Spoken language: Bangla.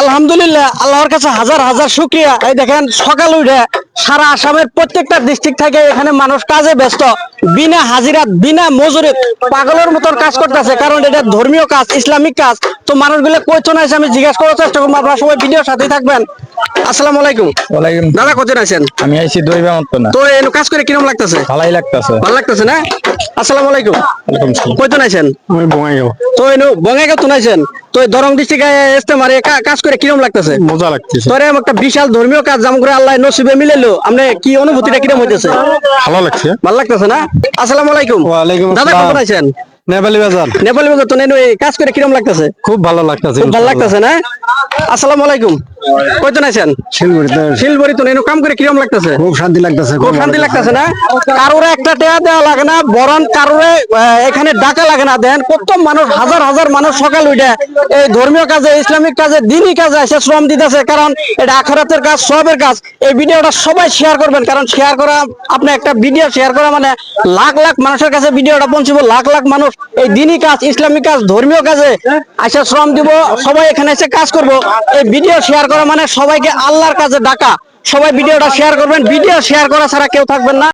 আলহামদুলিল্লাহ আল্লাহর কাছে হাজার হাজার শুক্রিয়া। এই দেখেন সকাল উঠে সারা আসামের প্রত্যেকটা ডিস্ট্রিক্ট থেকে এখানে মানুষ কাজে ব্যস্ত। বিনা হাজিরাত বিনা মজুরি পাগলের মতন কাজ করতেছে কারণ এটা ধর্মীয় কাজ ইসলামিক কাজ। তো মানুষগুলো কয়জন আছে আমি জিজ্ঞাসা করার চেষ্টা করব আপনারা সবাই ভিডিওর সাথেই থাকবেন। আসসালামু আলাইকুম। ওয়ালাইকুম দাদা কতজন আছেন? আমি আইছি দইবা মতো তো এই কাজ করে কীরকম লাগতেছে? ভালাই লাগতাছে। ভালো লাগতেছে না? আসসালামু আলাইকুম। ওয়ালাইকুম সালাম। কয়জন আছেন আমি বঙ্গাইও তো এই বঙ্গাইগাঁও তুনাইছেন তো দরং ডিস্ট্রিক্টে আসতে কাজ করে কীরকম লাগতেছে? মজা লাগতেছে। তোরে একটা বিশাল ধর্মীয় কাজ জাম করে আল্লাহ নসিবে মিলাইলো আপনি কি অনুভূতিটা কিরম হইতেছে? ভালো লাগছে। ভালো লাগতেছে না? আসসালামু আলাইকুম। ওয়ালাইকুম দাদা। আছেন নেপালি বাজার। নেপালি বাজার তো নেনু কাজ করে কিরম লাগতেছে? খুব ভালো লাগতেছে খুব ভালো লাগতেছে না? আসসালামু আলাইকুম। কয়জন আছেন? শিলগুড়িতে শিলবড়ি তো কাম করে কীরকম লাগতেছে? খুব শান্তি লাগতেছে খুব শান্তি লাগতেছে। না? কারোর একটা টেয়া দেওয়া লাগে না বরং কারোর এখানে ডাকা লাগে না। দেন কত মানুষ হাজার হাজার মানুষ সকাল উঠে এই ধর্মীয় কাজে ইসলামিক কাজে দিনই কাজে এসে শ্রম দিতেছে। কারণ এটা আখরাতের কাজ সবের কাজ। এই ভিডিওটা সবাই শেয়ার করবেন। কারণ শেয়ার করা আপনি একটা ভিডিও শেয়ার করা মানে লাখ লাখ মানুষের কাছে ভিডিওটা পৌঁছবো। লাখ লাখ মানুষ এই দিনই কাজ ইসলামিক কাজ ধর্মীয় কাজে এসে শ্রম দিব। সবাই এখানে এসে কাজ করব। এই ভিডিও শেয়ার করা মানে সবাইকে আল্লাহর কাছে ডাকা। সবাই ভিডিওটা শেয়ার করবেন ভিডিও শেয়ার করা ছাড়া কেউ থাকবেন না।